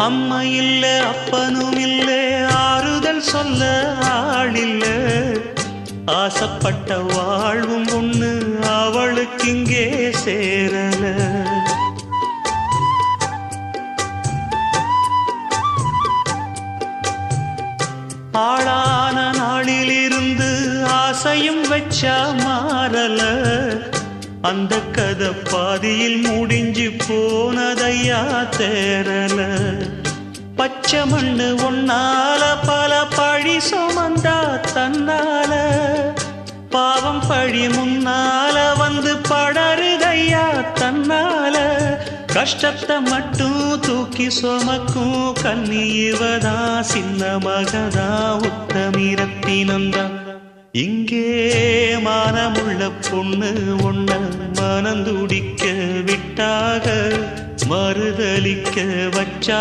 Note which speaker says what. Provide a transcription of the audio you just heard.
Speaker 1: அம்மா இல்ல அப்பனும் இல்ல ஆறுதல் சொல்ல ஆளில்ல ஆசைப்பட்ட வாழ்வும் ஒண்ணு அவளுக்கு இங்கே சேரல. ஆளான நாளிலிருந்து ஆசையும் வச்சா மாறல. அந்த கதை பாதியில் முடிஞ்சு போனதையா தேரல பச்சை மண்ணு உன்னால பல பழி சுமந்தா தன்னால. பாவம் பழி முன்னால வந்து படருதையா தன்னால. கஷ்டத்தை மட்டும் தூக்கி சுமக்கும் கண்ணி சின்ன மகதா உத்தமிரத்தினந்தா இங்கே மானமுள்ள பொண்ணு ஒண்ண மனந்துடிக்க விட்டாக மறுதளிக்க வச்சா